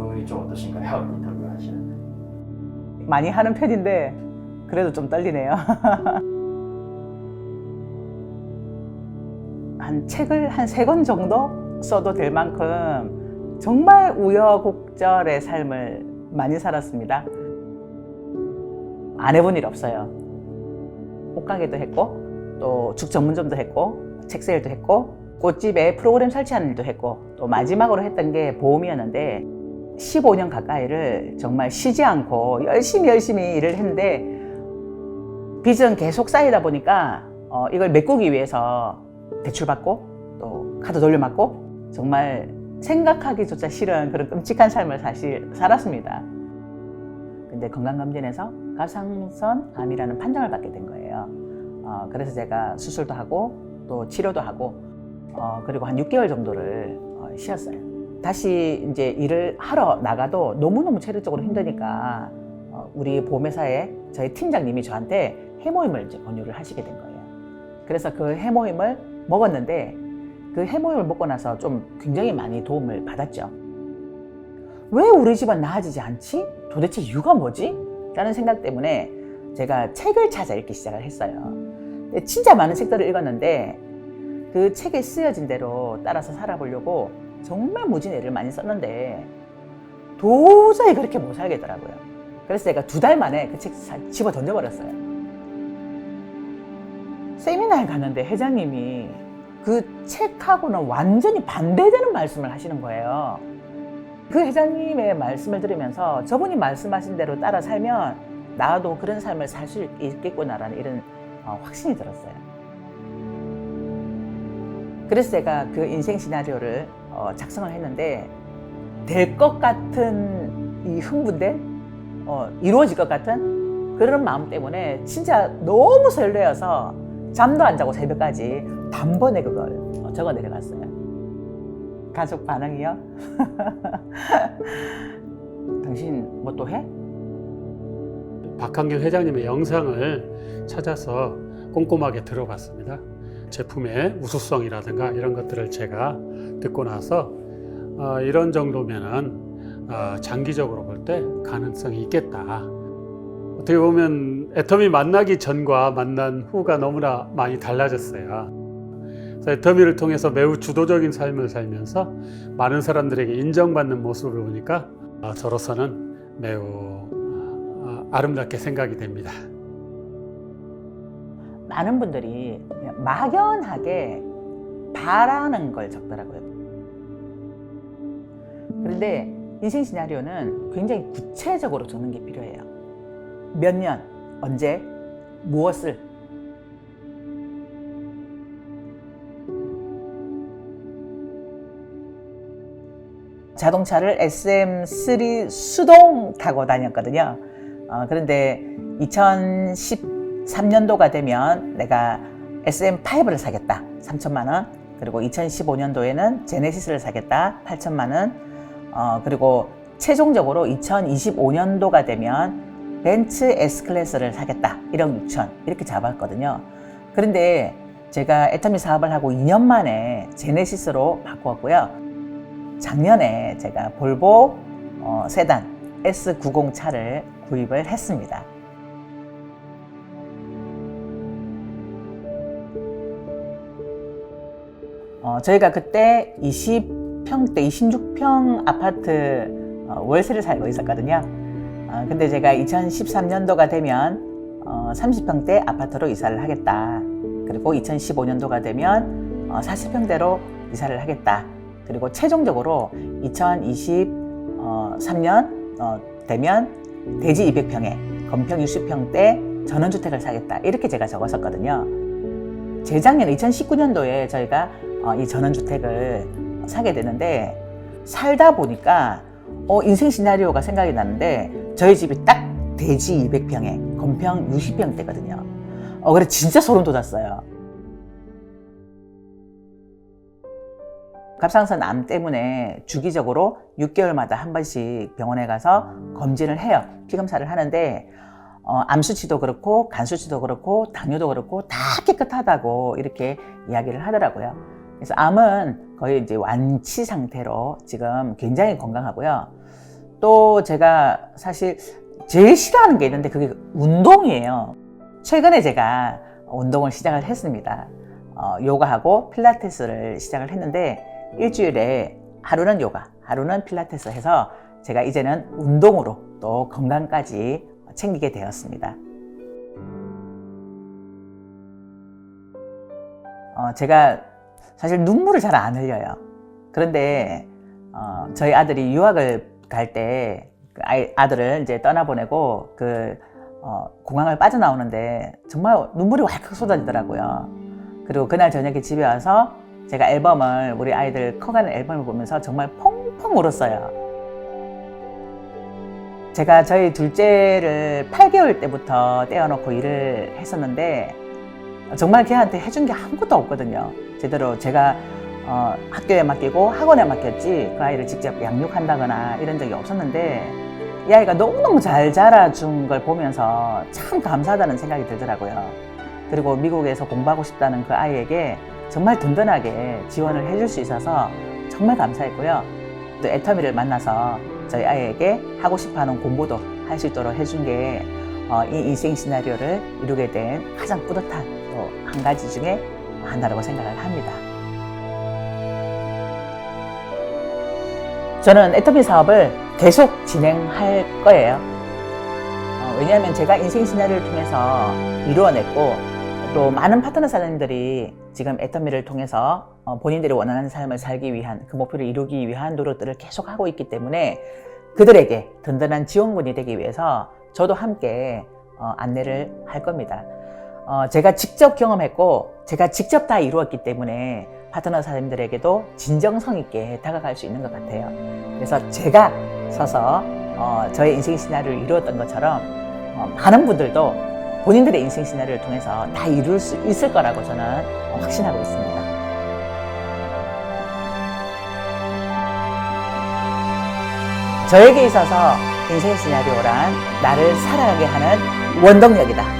인물이 좀 어떠신가요? 인터뷰 하시는데. 많이 하는 편인데 그래도 좀 떨리네요. 한 책을 한 세 권 정도 써도 될 만큼 정말 우여곡절의 삶을 많이 살았습니다. 안 해본 일 없어요. 옷가게도 했고 또 죽 전문점도 했고 책 세일도 했고 꽃집에 프로그램 설치하는 일도 했고 또 마지막으로 했던 게 보험이었는데 15년 가까이를 정말 쉬지 않고 열심히 열심히 일을 했는데 빚은 계속 쌓이다 보니까 어, 이걸 메꾸기 위해서 대출받고 또 카드 돌려막고 정말 생각하기조차 싫은 그런 끔찍한 삶을 사실 살았습니다. 근데 건강검진에서 갑상선 암이라는 판정을 받게 된 거예요. 어, 그래서 제가 수술도 하고 또 치료도 하고 어, 그리고 한 6개월 정도를 어, 쉬었어요. 다시 이제 일을 하러 나가도 너무너무 체력적으로 힘드니까 어, 우리 보험회사에 저희 팀장님이 저한테 해모임을 이제 권유를 하시게 된 거예요. 그래서 그 해모임을 먹었는데 그 해모임을 먹고 나서 좀 굉장히 많이 도움을 받았죠. 왜 우리 집은 나아지지 않지? 도대체 이유가 뭐지? 라는 생각 때문에 제가 책을 찾아 읽기 시작을 했어요. 진짜 많은 책들을 읽었는데 그 책에 쓰여진 대로 따라서 살아보려고 정말 무진 애를 많이 썼는데 도저히 그렇게 못 살겠더라고요. 그래서 제가 두 달 만에 그 책 집어 던져버렸어요. 세미나에 갔는데 회장님이 그 책하고는 완전히 반대되는 말씀을 하시는 거예요. 그 회장님의 말씀을 들으면서 저분이 말씀하신 대로 따라 살면 나도 그런 삶을 살 수 있겠구나라는 이런 어, 확신이 들었어요. 그래서 제가 그 인생 시나리오를 어, 작성을 했는데 될 것 같은 이 흥분대 어, 이루어질 것 같은 그런 마음 때문에 진짜 너무 설레어서 잠도 안 자고 새벽까지 단번에 그걸 어, 적어 내려갔어요. 가족 반응이요? 당신 뭐 또 해? 박한길 회장님의 영상을 찾아서 꼼꼼하게 들어봤습니다. 제품의 우수성이라든가 이런 것들을 제가 듣고 나서 어, 이런 정도면은 어, 장기적으로 볼 때 가능성이 있겠다. 어떻게 보면 애터미 만나기 전과 만난 후가 너무나 많이 달라졌어요. 애터미를 통해서 매우 주도적인 삶을 살면서 많은 사람들에게 인정받는 모습을 보니까 어, 저로서는 매우 어, 아름답게 생각이 됩니다. 많은 분들이 막연하게 바라는 걸 적더라고요. 그런데 인생 시나리오는 굉장히 구체적으로 적는 게 필요해요. 몇 년, 언제, 무엇을. 자동차를 SM3 수동 타고 다녔거든요. 어, 그런데 2013년도가 되면 내가 SM5를 사겠다. 3천만 원. 그리고 2015년도에는 제네시스를 사겠다. 8천만 원. 어, 그리고 최종적으로 2025년도가 되면 벤츠 S클래스를 사겠다. 1억 6천. 이렇게 잡았거든요. 그런데 제가 애터미 사업을 하고 2년 만에 제네시스로 바꾸었고요. 작년에 제가 볼보 어, 세단 S90 차를 구입을 했습니다. 어, 저희가 그때 20평대, 26평 아파트 어, 월세를 살고 있었거든요. 어, 근데 제가 2013년도가 되면 어, 30평대 아파트로 이사를 하겠다. 그리고 2015년도가 되면 어, 40평대로 이사를 하겠다. 그리고 최종적으로 2023년 어, 되면 대지 200평에 건평 60평대 전원주택을 사겠다. 이렇게 제가 적었었거든요. 재작년 2019년도에 저희가 어, 이 전원주택을 사게 되는데 살다 보니까 어, 인생 시나리오가 생각이 나는데 저희 집이 딱 대지 200평에 건평 60평대거든요. 어, 그래 진짜 소름 돋았어요. 갑상선 암 때문에 주기적으로 6개월마다 한 번씩 병원에 가서 검진을 해요. 피검사를 하는데 어, 암 수치도 그렇고 간 수치도 그렇고 당뇨도 그렇고 다 깨끗하다고 이렇게 이야기를 하더라고요. 그래서 암은 거의 이제 완치 상태로 지금 굉장히 건강하고요. 또 제가 사실 제일 싫어하는 게 있는데 그게 운동이에요. 최근에 제가 운동을 시작을 했습니다. 어, 요가하고 필라테스를 시작을 했는데 일주일에 하루는 요가, 하루는 필라테스 해서 제가 이제는 운동으로 또 건강까지 챙기게 되었습니다. 어, 제가 사실 눈물을 잘 안 흘려요. 그런데 어, 저희 아들이 유학을 갈 때 그 아들을 이제 떠나보내고 그 어, 공항을 빠져나오는데 정말 눈물이 왈칵 쏟아지더라고요. 그리고 그날 저녁에 집에 와서 제가 앨범을 우리 아이들 커가는 앨범을 보면서 정말 펑펑 울었어요. 제가 저희 둘째를 8개월 때부터 떼어놓고 일을 했었는데 정말 걔한테 해준 게 아무것도 없거든요. 제대로 제가 어, 학교에 맡기고 학원에 맡겼지 그 아이를 직접 양육한다거나 이런 적이 없었는데 이 아이가 너무너무 잘 자라준 걸 보면서 참 감사하다는 생각이 들더라고요. 그리고 미국에서 공부하고 싶다는 그 아이에게 정말 든든하게 지원을 해줄 수 있어서 정말 감사했고요. 또 애터미를 만나서 저희 아이에게 하고 싶어하는 공부도 할 수 있도록 해준 게 어, 이 인생 시나리오를 이루게 된 가장 뿌듯한 또 한 가지 중에 하나라고 생각을 합니다. 저는 애터미 사업을 계속 진행할 거예요. 어, 왜냐하면 제가 인생 시나리오를 통해서 이루어냈고 또 많은 파트너 사장님들이 지금 애터미를 통해서 어, 본인들이 원하는 삶을 살기 위한 그 목표를 이루기 위한 노력들을 계속 하고 있기 때문에 그들에게 든든한 지원군이 되기 위해서 저도 함께 어, 안내를 할 겁니다. 어, 제가 직접 경험했고 제가 직접 다 이루었기 때문에 파트너 사장님들에게도 진정성 있게 다가갈 수 있는 것 같아요. 그래서 제가 서서 어, 저의 인생 시나리오를 이루었던 것처럼 어, 많은 분들도 본인들의 인생 시나리오를 통해서 다 이룰 수 있을 거라고 저는 확신하고 있습니다. 저에게 있어서 인생 시나리오란 나를 살아가게 하는 원동력이다.